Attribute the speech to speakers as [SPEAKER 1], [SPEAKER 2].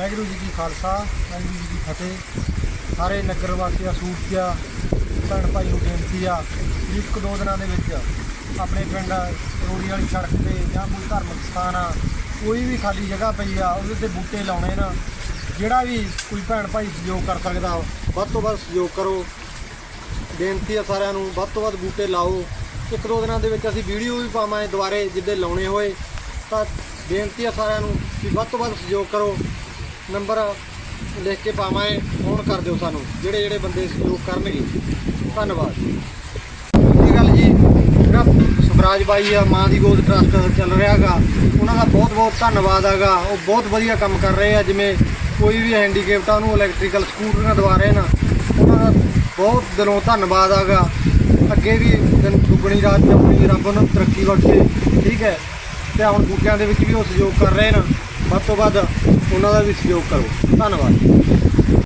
[SPEAKER 1] ਵਾਹਿਗੁਰੂ ਜੀ ਕੀ ਖਾਲਸਾ, ਵਾਹਿਗੁਰੂ ਜੀ ਕੀ ਫਤਿਹ। ਸਾਰੇ ਨਗਰ ਵਾਸੀਆਂ ਸੂਚਿਆ ਭੈਣ ਭਾਈ ਨੂੰ ਬੇਨਤੀ ਆ ਵੀ ਇੱਕ ਦੋ ਦਿਨਾਂ ਦੇ ਵਿੱਚ ਆਪਣੇ ਪਿੰਡ ਰੋੜੀ ਵਾਲੀ ਸੜਕ ਤੇ ਜਾਂ ਕੋਈ ਧਾਰਮਿਕ ਸਥਾਨ ਆ, ਕੋਈ ਵੀ ਖਾਲੀ ਜਗ੍ਹਾ ਪਈ ਆ, ਉਹਦੇ ਤੇ ਬੂਟੇ ਲਾਉਣੇ ਨਾ। ਜਿਹੜਾ ਵੀ ਕੋਈ ਭੈਣ ਭਾਈ ਸਹਿਯੋਗ ਕਰ ਸਕਦਾ, ਵੱਧ ਤੋਂ ਵੱਧ ਸਹਿਯੋਗ ਕਰੋ। ਬੇਨਤੀ ਆ ਸਾਰਿਆਂ ਨੂੰ, ਵੱਧ ਤੋਂ ਵੱਧ ਬੂਟੇ ਲਾਓ। ਇੱਕ ਦੋ ਦਿਨਾਂ ਦੇ ਵਿੱਚ ਅਸੀਂ ਵੀਡੀਓ ਵੀ ਪਾਵਾਂਗੇ ਦੁਬਾਰੇ, ਜਿੱਦੇ ਲਾਉਣੇ ਹੋਏ। ਤਾਂ ਬੇਨਤੀ ਆ ਸਾਰਿਆਂ ਨੂੰ ਕਿ ਵੱਧ ਤੋਂ ਵੱਧ ਸਹਿਯੋਗ ਕਰੋ। ਨੰਬਰ ਲਿਖ ਕੇ ਪਾਵਾਂਗੇ ਫੋਨ ਕਰ ਦਿਓ ਸਾਨੂੰ, ਜਿਹੜੇ ਜਿਹੜੇ ਬੰਦੇ ਸਹਿਯੋਗ ਕਰਨਗੇ। ਧੰਨਵਾਦ। ਇਹ ਗੱਲ ਜੀ ਜਿਹੜਾ ਸਵਰਾਜ ਬਾਈ ਆ, ਮਾਂ ਦੀ ਗੋਦ ਟਰਸਟ ਚੱਲ ਰਿਹਾਗਾ ਉਹਨਾਂ ਦਾ ਬਹੁਤ ਬਹੁਤ ਧੰਨਵਾਦ ਹੈਗਾ। ਉਹ ਬਹੁਤ ਵਧੀਆ ਕੰਮ ਕਰ ਰਹੇ ਆ, ਜਿਵੇਂ ਕੋਈ ਵੀ ਹੈਂਡੀਕੈਪਟ ਆ, ਉਹਨੂੰ ਇਲੈਕਟ੍ਰੀਕਲ ਸਕੂਟਰੀਆਂ ਦਵਾ ਰਹੇ ਨਾ। ਉਹਨਾਂ ਦਾ ਬਹੁਤ ਦਿਲੋਂ ਧੰਨਵਾਦ ਹੈਗਾ। ਅੱਗੇ ਵੀ ਦਿਨ ਦੁੱਗਣੀ ਰਾਤ ਚੌਗਣੀ ਰੱਬ ਉਹਨਾਂ ਨੂੰ ਤਰੱਕੀ ਬਖਸ਼ੇ, ਠੀਕ ਹੈ। ਤੇ ਹੁਣ ਬੂਟਿਆਂ ਦੇ ਵਿੱਚ ਵੀ ਉਹ ਸਹਿਯੋਗ ਕਰ ਰਹੇ ਨੇ। ਵੱਧ ਤੋਂ ਵੱਧ ਉਹਨਾਂ ਦਾ ਵੀ ਸਹਿਯੋਗ ਕਰੋ। ਧੰਨਵਾਦ।